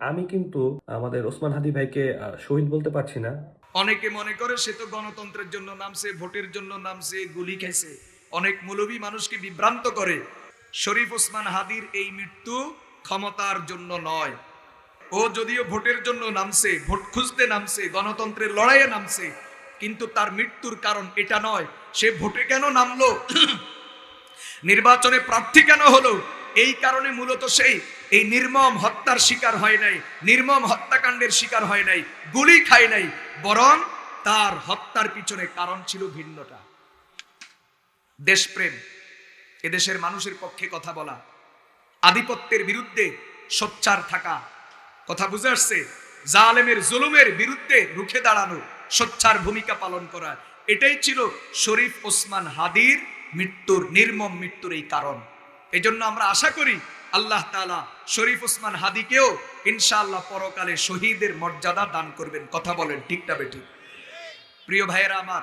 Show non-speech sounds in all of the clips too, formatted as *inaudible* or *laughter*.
আমি কিন্তু আমাদের ওসমান হাদি ভাইকে শহীদ বলতে পারছি না। অনেকে মনে করে সে তো গণতন্ত্রের জন্য নামছে, ভোটের জন্য নামছে, গুলি খাইছে। অনেক মৌলবী মানুষকে বিভ্রান্ত করে। শরীফ ওসমান হাদির এই মৃত্যু ক্ষমতার জন্য নয়। ও যদিও ভোটের জন্য নামছে, ভোট খুঁজতে নামছে, গণতন্ত্রের লড়াইয়ে নামছে, কিন্তু তার মৃত্যুর কারণ এটা নয়। সে ভোটে কেন নামলো? *clears throat* নির্বাচনে প্রার্থী কেন হলো? এই কারণে মূলত সেই এই নির্মম হত্যার শিকার হয় নাই, নির্মম হত্যাকাণ্ডের শিকার হয় নাই, গুলি খায় নাই, বরং তার হত্যার পিছনে কারণ ছিল ভিন্নটা দেশপ্রেম, এদেশের মানুষের পক্ষে কথা বলা, আধিপত্যের বিরুদ্ধে সোচ্চার থাকা, কথা বুঝে আসছে, জালেমের জুলুমের বিরুদ্ধে রুখে দাঁড়ানো, সোচ্চার ভূমিকা পালন করা, এটাই ছিল শরীফ ওসমান হাদির মৃত্যুর, নির্মম মৃত্যুর এই কারণ। এজন্য আমরা আশা করি আল্লাহ তাআলা শরীফ ওসমান হাদিকেও ইনশাআল্লাহ পরকালে শহীদের মর্যাদা দান করবেন। কথা বলেন ঠিকটা বেঠিক? প্রিয় ভাইয়েরা আমার,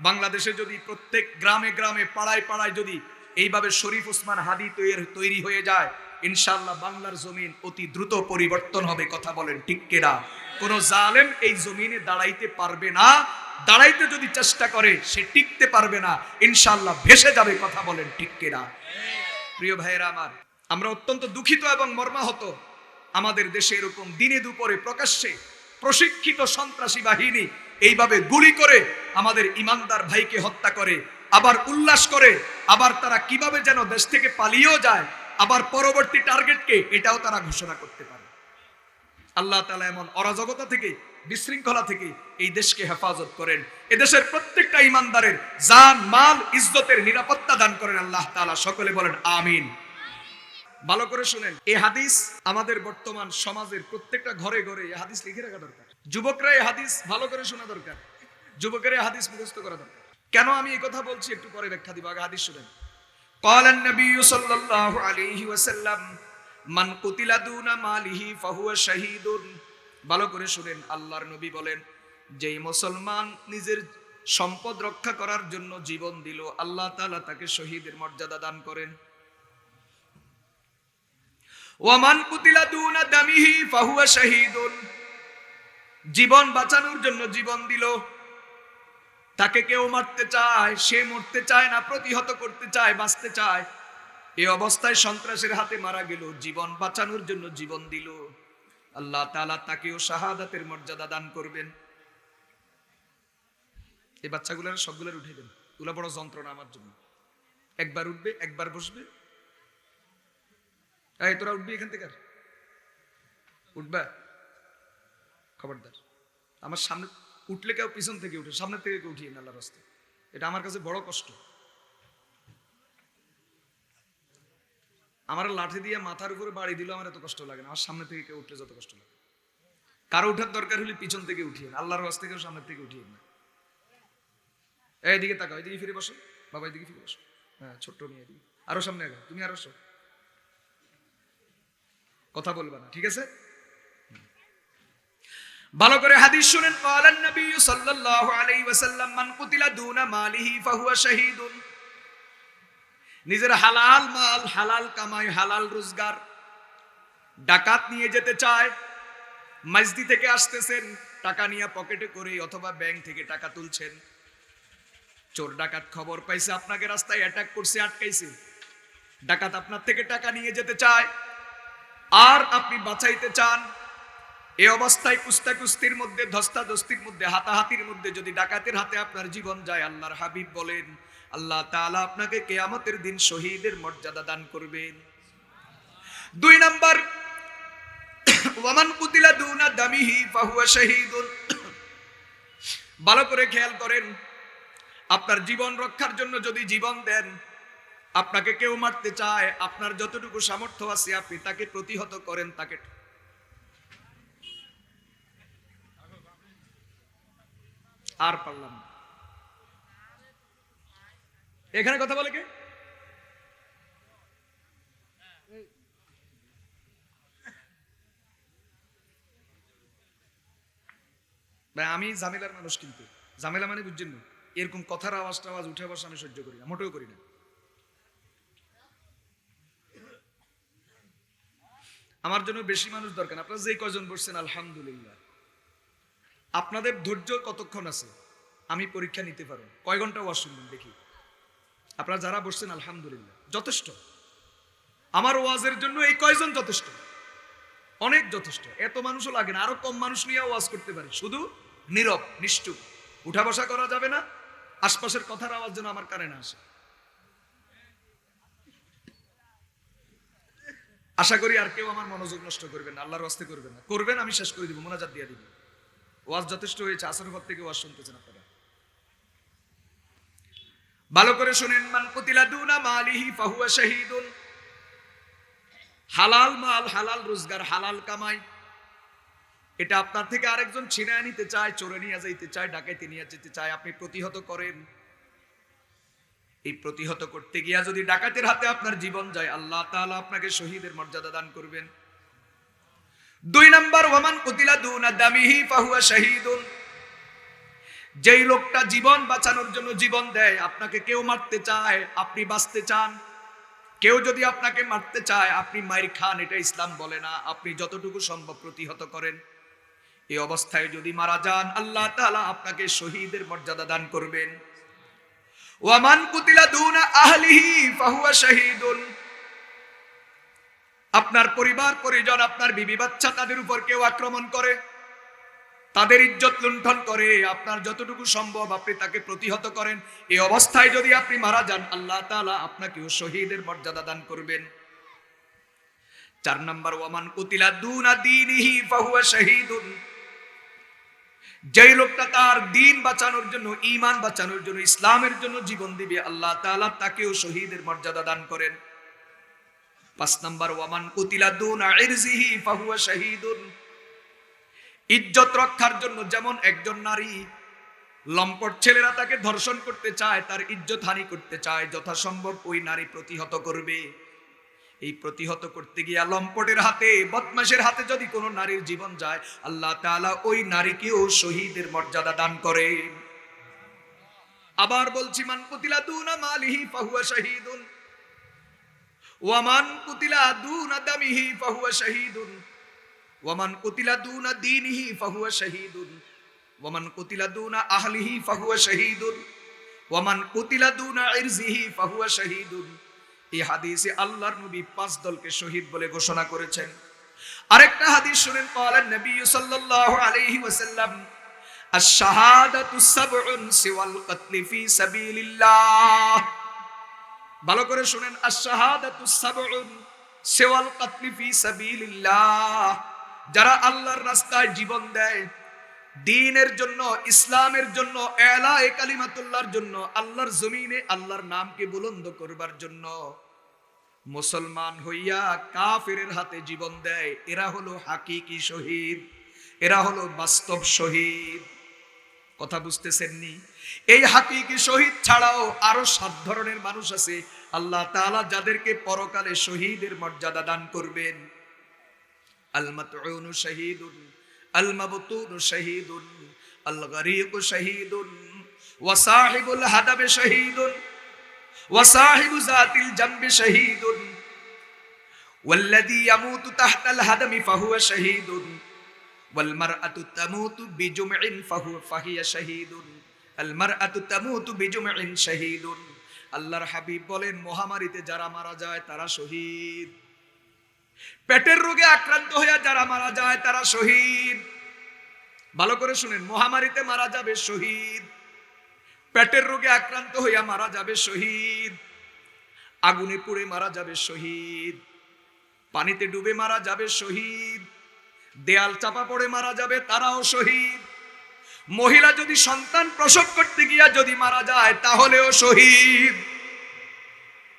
বাংলাদেশে যদি প্রত্যেক গ্রামে গ্রামে পাড়ায় পাড়ায় যদি এইভাবে শরীফ ওসমান হাদি তৈরি হয়ে যায় ইনশাল্লাহ বাংলার জমিন অতি দ্রুত পরিবর্তন হবে। কথা বলেন, ঠিক কেনা? কোন জালেম এই জমিনে দাঁড়াইতে পারবে না। দাঁড়াইতে যদি চেষ্টা করে, সে টিকতে পারবে না। ইনশাল্লাহ ভেসে যাবে। কথা বলেন, ঠিক কেনা? প্রিয় ভাইয়েরা আমার আমরা অত্যন্ত দুঃখিত এবং মর্মাহত। আমাদের দেশে এরকম দিনে দুপুরে প্রকাশ্যে প্রশিক্ষিত সন্ত্রাসী বাহিনী এইভাবে গুলি করে আমাদের ইমানদার ভাইকে হত্যা করে, আবার উল্লাস করে, আবার তারা কীভাবে যেন দেশ থেকে পালিয়েও যায়, আবার পরবর্তী টার্গেটকে এটাও তারা ঘোষণা করতে পারে। আল্লাহ তালা এমন অরাজকতা থেকে, বিশৃঙ্খলা থেকে এই দেশকে হেফাজত করেন। এদেশের প্রত্যেকটা ইমানদারের জান, মাল, ইজ্জতের নিরাপত্তা দান করেন আল্লাহ তালা সকলে বলেন, আমিন। ভালো করে শুনেন এই হাদিস আমাদের বর্তমান সমাজের প্রত্যেকটা ঘরে ঘরে এই হাদিস লিখে রাখা দরকার যুবকরা এই হাদিস ভালো করে শোনা দরকার যুবকের এই হাদিস মুখস্থ করা দরকার কেন আমি এই কথা বলছি একটু পরে ব্যাখ্যা দিব আগে হাদিস শুনেন قال النبي صلى الله عليه وسلم মান কুতিলা দুনা মালিহি ফাহুয়া শাহীদুন ভালো করে শুনেন আল্লাহর নবী বলেন যেই মুসলমান নিজের সম্পদ রক্ষা করার জন্য জীবন দিল আল্লাহ তাআলা তাকে শহীদের মর্যাদা দান করেন ওয়ামান কুতিলা দুনা দামিহি ফাহুয়া শাহীদুন। জীবন বাঁচানোর জন্য জীবন দিল। তাকে কেউ মারতে চায়, সে মরতে চায় না, প্রতিহত করতে চায়, বাঁচতে চায়। এই অবস্থায় সন্ত্রাসের হাতে মারা গেল, জীবন বাঁচানোর জন্য জীবন দিল। আল্লাহ তালা তাকেও শাহাদাতের মর্যাদা দান করবেন। এই বাচ্চাগুলোর সবগুলোর উঠে দেন। এগুলো বড় যন্ত্রণা আমার জন্য। একবার উঠবে, একবার বসবে এই, তোরা উঠবি এখান থেকে? উঠবা। খবরদার। আমার সামনে উঠলে কেউ পিছন থেকে উঠে, সামনের থেকে কেউ উঠিয়ে না আল্লাহর রাস্তায়। এটা আমার কাছে বড় কষ্ট। আমার লাঠি দিয়ে মাথার উপরে বাড়ি দিল আমার এত কষ্ট লাগে না। আমার সামনে থেকে কেউ উঠলে যত কষ্ট লাগে। কারও উঠার দরকার হলে পিছন থেকে উঠিয়ে আল্লাহর কাছ থেকেও সামনের থেকে উঠিয়ে না এইদিকে তাকাও এদিকে ফিরে বসো। বাবা এদিকে ফিরে বসো। হ্যাঁ ছোট্ট মেয়ে এদিকে। আরও সামনে আগে তুমি আরও কথা বলবা না, ঠিক আছে? ভালো করে হাদিস শুনেন ক্বালান নবী সাল্লাল্লাহু আলাইহি ওয়াসাল্লাম, মান কুতিলা দুনা মালিহি ফাহুয়া শাহীদুন। নিজের হালাল মাল, হালাল কামাই, হালাল রোজগার, ডাকাত নিয়ে যেতে চায় মসজিদ থেকে আসতেছেন, টাকা নিয়ে পকেটে করে অথবা ব্যাংক থেকে টাকা তুলছেন। চোর ডাকাত খবর পাইছে, আপনাকে রাস্তায় অ্যাটাক করছে, আটকাইছে। ডাকাত আপনার থেকে টাকা নিয়ে যেতে চায় আর আপনি বাঁচাইতে চান, এ অবস্থায় কুস্তা কুস্তির মধ্যে, ধস্তাধস্তির মধ্যে, হাতাহাতির মধ্যে যদি ডাকাতের হাতে আপনার জীবন যায়, আল্লাহর হাবিব বলেন, আল্লাহ তাআলা আপনাকে কেয়ামতের দিন শহীদের মর্যাদা দান করবেন। দুই নাম্বার, ওয়ামান কুতিলা দুনা দামিহি ফাহুয়া শাহীদুন। ভালো করে খেয়াল করেন, আপনার জীবন রক্ষার জন্য যদি জীবন দেন আপনাকে কেউ মারতে চায়, আপনার যতটুকু সামর্থ্য আছে আপনি তাকে প্রতিহত করেন, তাকে আর পারলাম এখানে কথা বলে কে? আমি ঝামেলার মানুষ কিন্তু। ঝামেলা মানে বুঝছেন না এরকম কথার আওয়াজ টাওয়াজ উঠে বসে আমি সহ্য করি না, মোটেও করি না। আমার জন্য বেশি মানুষ দরকার আপনারা যে কজন বসছেন, আলহামদুলিল্লাহ। আপনাদের ধৈর্য কতক্ষণ আছে? আমি পরীক্ষা নিতে পারো। কয় ঘণ্টা ওয়াজ শুনবেন দেখি। আপনারা যারা বসছেন, আলহামদুলিল্লাহ। যথেষ্ট। আমার ওয়াজের জন্য এই কয়জন যথেষ্ট? অনেক যথেষ্ট। এত মানুষও লাগে না। আরও কম মানুষ নিয়ে ওয়াজ করতে পারে। শুধু নীরব নিষ্ঠুপ উঠা বসা করা যাবে না। আশপাশের কথার আওয়াজ যেন আমার কানে না আসে। আশা করি আর কেউ আমার মনোযোগ নষ্ট করবেন না, আল্লাহর ওয়াস্তে করবেন না। করবেন, আমি শেষ করে দিব, মোনাজাত দিয়ে দিব। ওয়াজ যথেষ্ট হয়েছে আসর ঘর থেকে ওয়াজ শুনতেছেন আপনারা। ভালো করে শুনেন, মান কুতিলা দুনা মালিহি ফাহুয়া শাহীদুন। হালাল মাল, হালাল রোজগার, হালাল কামাই। এটা আপনার থেকে আরেকজন ছিনায় নিতে চায়, চোরে নিয়ে যাইতে চায়, ডাকাইতে নিয়ে যেতে চায়, আপনি প্রতিহত করেন। এই প্রতিহত করতে গিয়া যদি ডাকাতের হাতে আপনার জীবন যায়, আল্লাহ তাআলা আপনাকে শহীদের মর্যাদা দান করবেন। দুই নাম্বার, ওয়ামান কুতিলা দুনা দামিহি ফাহুয়া শাহীদুন। যেই লোকটা জীবন বাঁচানোর জন্য জীবন দেয়, আপনাকে কেউ মারতে চায়, আপনি বাঁচতে চান। কেউ যদি আপনাকে মারতে চায়, আপনি মায়ের খান, এটা ইসলাম বলে না। আপনি যতটুকু সম্ভব প্রতিহত করেন। এই অবস্থায় যদি মারা যান, আল্লাহ তাআলা আপনাকে শহীদের মর্যাদা দান করবেন। আপনার পরিবার, পরিজন, আপনার বিবি বাচ্চা তাদের উপর কেউ আক্রমণ করে, তাদের ইজ্জত লুণ্ঠন করে, আপনার যতটুকু সম্ভব আপনি তাকে প্রতিহত করেন। এই অবস্থায় যদি আপনি মারা যান, আল্লাহ তাআলা আপনাকেও শহীদের মর্যাদা দান করবেন। চার নম্বর, ওয়ামান কুতিলা দুনা দীনিহি ফাহুয়া শাহীদুন। যেই লোকটা তার দিন বাঁচানোর জন্য, ঈমান বাঁচানোর জন্য, ইসলামের জন্য জীবন দিবে, আল্লাহ তাআলা তাকেও শহীদের মর্যাদা দান করেন। পাঁচ ওয়ামান কুতিলা দুনা ফাহুয়া শাহীদুন। ইজ্জত রক্ষার জন্য যেমন একজন নারী লম্পট ছেলেরা তাকে ধর্ষণ করতে চায়, তার ইজ্জত হানি করতে চায়, যথাসম্ভব ওই নারী প্রতিহত করবে। এই প্রতিহত করতে গিয়া লম্পটের হাতে, বদমাশের হাতে যদি কোনো নারীর জীবন যায়, আল্লাহ তাআলা ওই নারীকেও শহীদের মর্যাদা দান করে আবার বলছি, মান কুতিলা দুনা মালিহি ফাহুয়া শাহীদুন। ওয়ামান কুতিলা দুনা দামিহি ফাহুয়া শাহীদুন। ওয়ামান কুতিলা দুনা দীনিহি ফাহুয়া শাহীদুন। ওয়ামান কুতিলা দুনা আহলিহি ফাহুয়া শাহীদুন। ওয়ামান কুতিলা দুনা ইরজিহি ফাহুয়া শাহীদুন। এই হাদিসে আল্লাহর নবী পাঁচ দলকে শহীদ বলে ঘোষণা করেছেন। আরেকটা হাদিস শুনেন পাওয়ালেন নবী সাল্লাল্লাহু আলাইহি ওয়াসাল্লাম সাবউন সিওয়াল ফি সাবিলিল্লাহ। ভালো করে শুনেন, আশ-শাহাদাতু সাবউন সিওয়াল কতলি ফি সাবিলিল্লাহ। যারা আল্লাহর রাস্তায় জীবন দেয় দিনের জন্য, ইসলামের জন্য, এলায়ে কালিমাতুল্লাহর জন্য, আল্লাহর জমিনে আল্লাহর নামকে বুলন্দ করবার জন্য। মুসলমান হইয়া কাফেরের হাতে জীবন দেয়, এরা হলো হাকিকি শহীদ, এরা হলো বাস্তব শহীদ। কথা বুঝতেছেননি? এই হাকিকি শহীদ ছাড়াও আরও সাত ধরনের মানুষ আছে, আল্লাহ তাআলা যাদেরকে পরকালে শহীদের মর্যাদা দান করবেন। আল মাতউনু শাহীদুন। আল মাবতুনু শাহীদুন আল গরীকু শাহীদুন ওয়া সাহিবুল হাদাবে শাহীদুন ওয়া সাহিবু যাতিল জামবি শাহীদুন والذي يموت تحت الهدم فهو شهيد والمرأة تموت بجمع فهو فهي شهيد المرأة تموت بجمع شهيد আল্লাহর হাবিব বলেন মহামারীতে যারা মারা যায় তারা শহীদ পেটের রোগে আক্রান্ত হয়ে যারা মারা যায়, তারা শহীদ। ভালো করে শুনেন, মহামারীতে মারা যাবে শহীদ। পেটের রোগে আক্রান্ত হইয়া মারা যাবে শহীদ। আগুনে পুড়ে মারা যাবে শহীদ। পানিতে ডুবে মারা যাবে শহীদ। দেয়াল চাপা পড়ে মারা যাবে, তারাও শহীদ। মহিলা যদি সন্তান প্রসব করতে গিয়া যদি মারা যায়, তাহলেও শহীদ।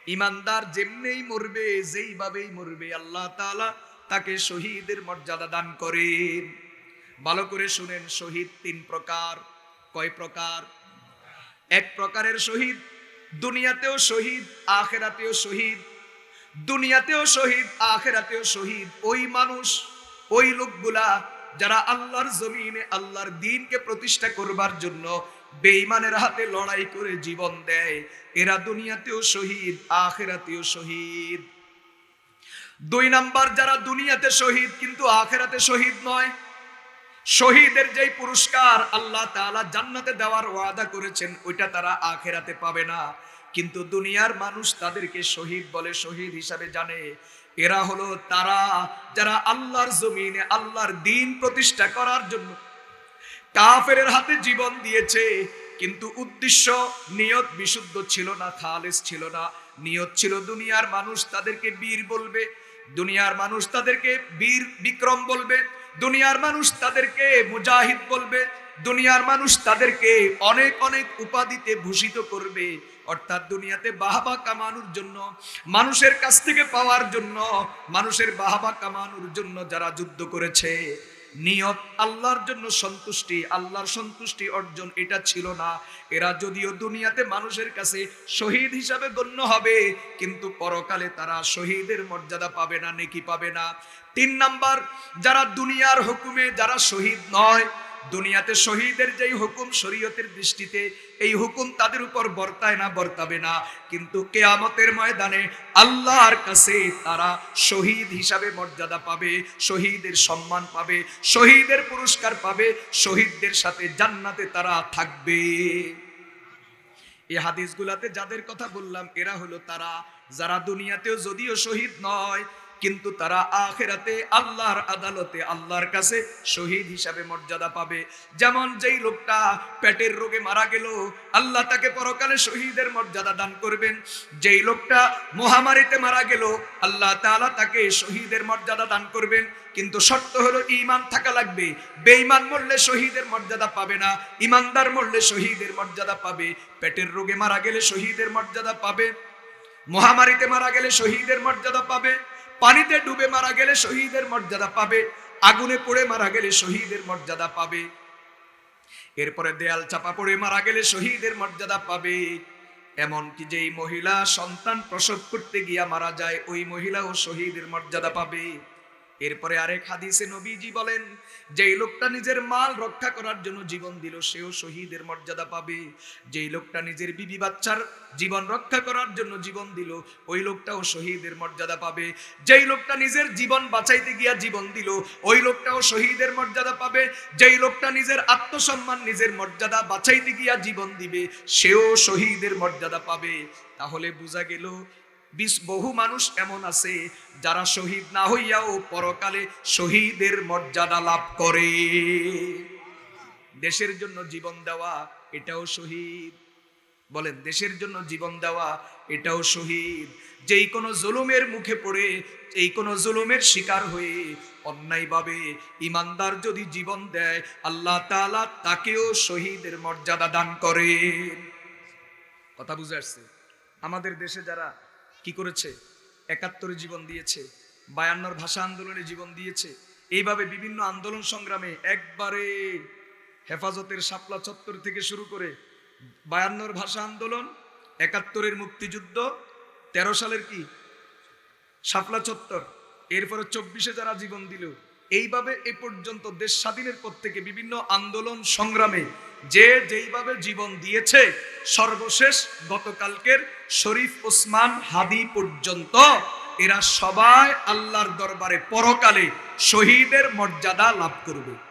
ইমানদার যেমনেই মরবে, যেইভাবেই মরবে, আল্লাহ তাআলা তাকে শহীদের মর্যাদা দান করেন। ভালো করে শুনেন, শহীদ তিন প্রকার। কয় প্রকার? এক প্রকারের শহীদ, দুনিয়াতেও শহীদ, আখেরাতেও শহীদ। দুনিয়াতেও শহীদ, আখেরাতেও শহীদ। ওই মানুষ, ওই লোকগুলা যারা আল্লাহর জমিনে, আল্লাহর দিনকে প্রতিষ্ঠা করবার জন্য বেঈমানের হাতে লড়াই করে জীবন দেয়। এরা দুনিয়াতেও শহীদ, আখেরাতেও শহীদ। দুই নাম্বার, যারা দুনিয়াতে শহীদ কিন্তু আখেরাতে শহীদ নয়, শহীদের যেই পুরস্কার আল্লাহ তাআলা জান্নাতে দেওয়ার ওয়াদা করেছেন, ওইটা তারা আখেরাতে পাবে না। কিন্তু দুনিয়ার মানুষ তাদেরকে শহীদ বলে শহীদ হিসাবে জানে। এরা হলো তারা যারা আল্লাহর জমিনে, আল্লাহর দিন প্রতিষ্ঠা করার জন্য কাফেরের হাতে জীবন দিয়েছে, কিন্তু উদ্দেশ্য নিয়ত বিশুদ্ধ ছিল না, খালেস ছিল না। নিয়ত ছিল দুনিয়ার মানুষ তাদেরকে বীর বলবে, দুনিয়ার মানুষ তাদেরকে বীর বিক্রম বলবে, দুনিয়ার মানুষ তাদেরকে মুজাহিদ বলবে, দুনিয়ার মানুষ তাদেরকে অনেক অনেক উপাধিতে ভূষিত করবে। অর্থাৎ দুনিয়াতে বাহাবা কামানোর জন্য, মানুষের কাছ থেকে পাওয়ার জন্য, মানুষের বাহাবা কামানোর জন্য যারা যুদ্ধ করেছে নিয়ত আল্লাহর জন্য সন্তুষ্টি, আল্লাহর সন্তুষ্টি অর্জন এটা ছিল না। এরা যদিও দুনিয়াতে মানুষের কাছে শহীদ হিসাবে গণ্য হবে, কিন্তু পরকালে তারা শহীদের মর্যাদা পাবে না, নেকি পাবে না। তিন নাম্বার, যারা দুনিয়ার হুকুমে যারা শহীদ নয়, দুনিয়াতে শহীদের যেই হুকুম শরীয়তের দৃষ্টিতে এই হুকুম তাদের উপর বর্তায় না, বর্তাবে না। কিন্তু কেয়ামতের ময়দানে আল্লাহর কাছে তারা শহীদ হিসাবে মর্যাদা পাবে, শহীদের সম্মান পাবে, শহীদের পুরস্কার পাবে, শহীদদের সাথে জান্নাতে তারা থাকবে। এই হাদিসগুলাতে যাদের কথা বললাম, এরা হলো তারা, যারা দুনিয়াতেও যদিও শহীদ নয় কিন্তু তারা আখেরাতে আল্লাহর আদালতে আল্লাহর কাছে শহীদ হিসাবে মর্যাদা পাবে। যেমন যেই লোকটা পেটের রোগে মারা গেল, আল্লাহ তাকে পরকালে শহীদের মর্যাদা দান করবেন। যেই লোকটা মহামারীতে মারা গেল, আল্লাহ তাআলা তাকে শহীদের মর্যাদা দান করবেন। কিন্তু শর্ত হলো ইমান থাকা লাগবে। বেঈমান মরলে শহীদের মর্যাদা পাবে না ইমানদার মরলে শহীদের মর্যাদা পাবে। পেটের রোগে মারা গেলে শহীদের মর্যাদা পাবে, মহামারীতে মারা গেলে শহীদের মর্যাদা পাবে। পানিতে ডুবে মারা গেলে শহীদের মর্যাদা পাবে, আগুনে পড়ে মারা গেলে শহীদের মর্যাদা পাবে। এরপরে দেয়াল চাপা পড়ে মারা গেলে শহীদের মর্যাদা পাবে। এমনকি যেই মহিলা সন্তান প্রসব করতে গিয়া মারা যায়, ওই মহিলাও শহীদের মর্যাদা পাবে। এরপরে আরেক হাদিসে নবীজি বলেন, যেই লোকটা নিজের মাল রক্ষা করার জন্য জীবন দিল, সেও শহীদের মর্যাদা পাবে। যেই লোকটা নিজের বিবি বাচ্চার জীবন রক্ষা করার জন্য জীবন দিল, ওই লোকটাও শহীদের মর্যাদা পাবে। যেই লোকটা নিজের জীবন বাঁচাইতে গিয়া জীবন দিল, ওই লোকটাও শহীদের মর্যাদা পাবে। যেই লোকটা নিজের আত্মসম্মান, নিজের মর্যাদা বাঁচাইতে গিয়া জীবন দিবে, সেও শহীদের মর্যাদা পাবে। তাহলে বোঝা গেল বহু মানুষ এমন আছে যারা শহীদ না হইয়াও পরকালে শহীদের মর্যাদা লাভ করে। দেশের জন্য জীবন দেওয়া এটাও শহীদ। বলেন, দেশের জন্য জীবন দেওয়া এটাও শহীদ। যেই কোনো জুলুমের মুখে পড়ে এই কোনো জুলুমের শিকার হয়ে অন্যায়ভাবে ইমানদার যদি জীবন দেয়, আল্লাহ তাআলা তাকেও শহীদের মর্যাদা দান করে কথা বুঝে আসছে? আমাদের দেশে যারা কি করেছে? একাত্তরে জীবন দিয়েছে, বায়ান্নর ভাষা আন্দোলনে জীবন দিয়েছে। এইভাবে বিভিন্ন আন্দোলন সংগ্রামে একবারে হেফাজতের শাপলা চত্বর থেকে শুরু করে বায়ান্নর ভাষা আন্দোলন, একাত্তরের মুক্তিযুদ্ধ, তেরো সালের কি? শাপলা চত্বর। এরপরে চব্বিশে যারা জীবন দিল, এইভাবে এ পর্যন্ত দেশ স্বাধীনের পর থেকে বিভিন্ন আন্দোলন সংগ্রামে যে যেইভাবে জীবন দিয়েছে, সর্বশেষ গতকালকের শরীফ ওসমান হাদি পর্যন্ত এরা সবাই আল্লাহর দরবারে পরকালে শহীদের মর্যাদা লাভ করবে।